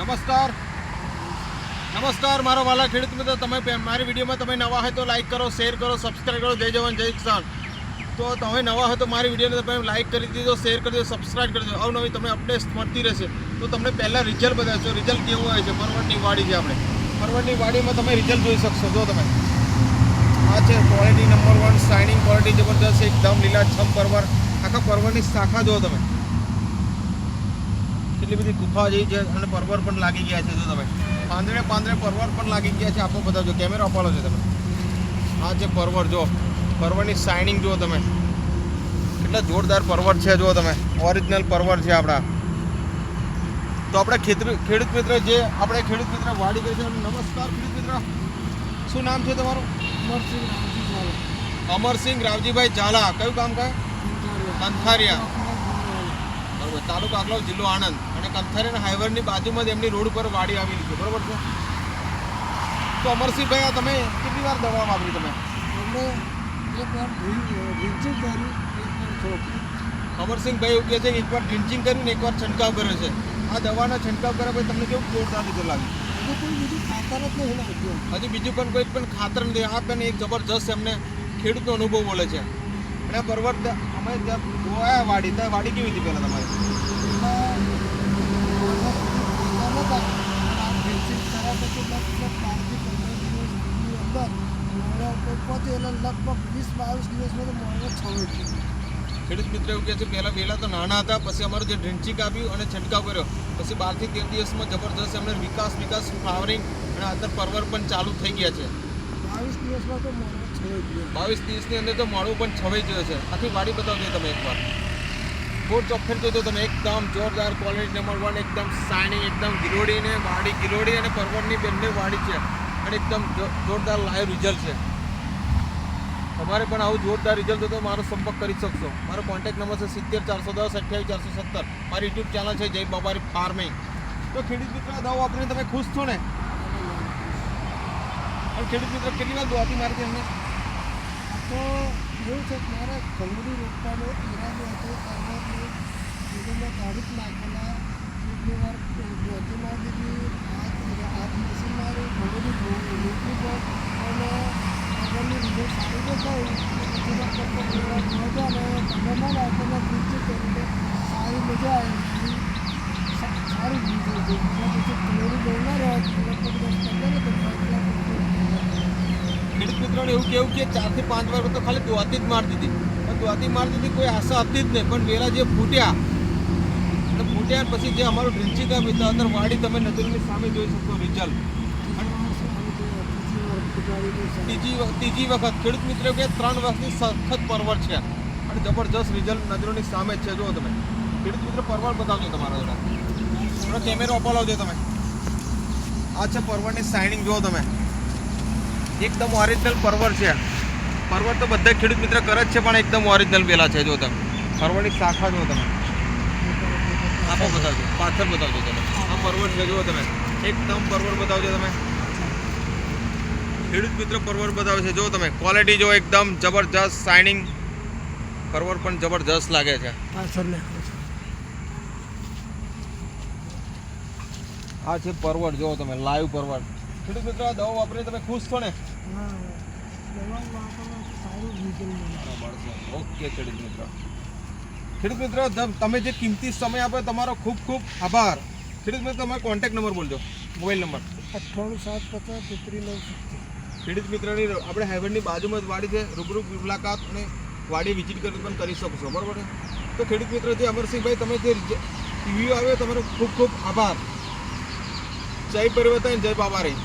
નમસ્કાર. નમસ્કાર, મારો વાલા ખેડૂત મિત્રો, તમે મારી વિડીયોમાં તમે નવા હોય તો લાઈક કરો શેર કરો સબસ્ક્રાઈબ કરો. જય જવાન, જય કિસાન. તો તમે નવા હોય તો મારી વિડીયોને તમે લાઈક કરી દીધો શેર કરી દીધો સબસ્ક્રાઈબ કરી દો અવનવી તમને અપડેટ મળતી રહેશે. તો તમને પહેલાં રિઝલ્ટ બતાવશો. રિઝલ્ટ કેવું હોય છે? પરવડની વાડી છે આપણે. પરવડની વાડીમાં તમે રિઝલ્ટ જોઈ શકશો. જો તમે. આ છે quality number one shining quality જબરદસ્ત, એકદમ લીલાછમ પરવર આખા પરવરની શાખા જો તમે. કેટલી બધી ગુફા જેવી છે અને પરવર પણ લાગી ગયા છે જો તમે. પાંદડે પાંદડે પરવર પણ લાગી ગયા છે આપો બતાવજો કેમેરો અપાડો છે તમે. આ છે પરવર જો. પરવરની શાઇનિંગ જુઓ તમે. કેટલા જોરદાર પરવર છે જુઓ તમે. ઓરિજિનલ પરવર છે આપણા. તો આપણે ખેતર ખેડૂત મિત્ર જે આપણે ખેડૂત મિત્ર વાડી ગઈ છે નમસ્કાર ખેડૂત મિત્ર. શું નામ છે તમારું? અમરસિંહ અમરસિંહ રાવજીભાઈ ઝાલા. કયું કામ કહે કંથારિયા બરોબર. તાલુકો આકલો જિલ્લો આણંદ. અને કંથારિયા હાઈવેની બાજુમાં જ એમની રોડ ઉપર વાડી આવેલી છે. બરોબર છે? તો અમરસિંહભાઈ આ તમે કેટલી વાર દવા વાપરી તમે? અમરસિંહભાઈ એવું કહે છે કે એકવાર ડ્રિન્ચિંગ કર્યું ને એકવાર છંટકાવ કર્યો છે. આ દવાના છંટકાવ કર્યા પછી તમને કેવું જોરદાર રીતે લાગ્યું હજી બીજું પણ કોઈ પણ ખાતર નથી આ પણ એક જબરજસ્ત એમને ખેડૂતનો અનુભવ બોલે છે. અને પર્વત અમે ત્યાં જોયા વાડી ત્યાં વાડી કેવી હતી પહેલાં તમારી? લગભગ વીસ બાવીસ દિવસમાં તો મોડો છોડે છે ખેડૂત મિત્ર એવું કહે છે પહેલાં વહેલા તો નાના હતા પછી અમારું જે ડ્રિન્ચિંગ આપ્યું અને છંટકાવ કર્યો. પછી બારથી તેર દિવસમાં જબરજસ્ત એમને વિકાસ વિકાસ ફ્લાવરિંગ અને અત્યારે પરવર પણ ચાલુ થઈ ગયા છે. બાવીસ દિવસમાં તો મોડો છોડે ગયું. બાવીસ દિવસની અંદર તો મોડું પણ છવાઈ ગયો છે. આખી વાડી બતાવજો તમે એકવાર. ફૂડ ચોખ્ખર જોજો તમે એકદમ જોરદાર ક્વોલિટી નંબર વન એકદમ શાઇનિંગ એકદમ ગિરોડીને વાડી ગિરોડી અને પરવરની બંને વાડી છે. અને એકદમ જોરદાર લાઈવ રિઝલ્ટ છે. તમારે પણ આવું જોરદાર રિઝલ્ટ તો મારો સંપર્ક કરી શકશો. મારો કોન્ટેક્ટ નંબર છે સિત્તેર, ચારસો દસ, અઠ્યાવીસ, ચારસો સત્તર. મારી યુટ્યુબ ચેનલ છે જય બાબારી ફાર્મિંગ તો ખેડૂત મિત્ર, આ દવા વાપરીને તમે ખુશ છો ને? ખેડૂત મિત્ર, કેટલી વાર દોવાતી મારી એમને? તો એવું છે કે મારે ઘરની રોપવાનો ઈરાદો હતો કરવાનો એટલે મેં કાઢી નાખેલા. કેટલી વાર ગોતી ના દીધી, હાથ હાથ મશીન મારી ખંડડી રોપી પણ. પાંચ લાખ ખેડૂત મિત્રોને એવું કેવું કે ચારથી પાંચ વાર તો ખાલી દોવાતી જ મારતી હતી. પણ દોવાતી મારતી હતી કોઈ આશા હતી જ નહીં. પણ વેલા જે ફૂટ્યા અને ફૂટ્યા પછી જે અમારું ડ્રિંચિંગ કામ હતું અંદર વાડી તમે નજરની સામે જોઈ શકો રિઝલ્ટ ત્રીજી ત્રીજી વખત ખેડૂત મિત્રો કે ત્રણ વર્ષની સખત પરવર છે. અને જબરજસ્ત રિઝલ્ટ નજરોની સામે છે. જુઓ તમે. ખેડૂત મિત્રો પરવર બતાવજો તમારા જોડે થોડો કેમેરો અપાવજો તમે. આ છે પરવરની શાઇનિંગ જુઓ તમે. એકદમ ઓરિજિનલ પરવર છે. પરવર તો બધા ખેડૂત મિત્ર કરે જ છે, પણ એકદમ ઓરિજિનલ પેલા છે. જો તમે. પરવરની શાખા જો તમે. આપો બતાવજો. પાછળ બતાવજો તમે. આ પરવર છે, જુઓ તમે. એકદમ પરવર બતાવજો તમે. ખેડૂત મિત્ર પરવર બતાવે છે. જો તમે ક્વોલિટી જો એકદમ જબરજસ્ત શાઇનિંગ પરવર પણ જબરજસ્ત લાગે છે. આ છે પરવર જો તમે લાઈવ પરવર. ખેડૂત મિત્રો આ દવા વાપરીને તમે ખુશ છો ને? ઓકે ખેડૂત મિત્ર. ખેડૂત મિત્ર તમે જે કિંમતી સમય આપ્યો તમારો ખૂબ ખૂબ આભાર. ખેડૂત મિત્ર તમારો કોન્ટેક્ટ નંબર બોલજો. મોબાઈલ નંબર અઠ્ઠાણું સાત પચાસ તેત્રીસ નવ ખેડૂત મિત્રની આપણે હાઈવેની બાજુમાં જ વાડી છે. રૂબરૂ મુલાકાત અને વાડી વિઝિટ કરી પણ કરી શકશો બરાબર તો ખેડૂત મિત્ર જે અમરસિંહભાઈ, તમે જે ટીવીઓ આવ્યો, તમારો ખૂબ ખૂબ આભાર. જય પરિવર્તન જય બાબારી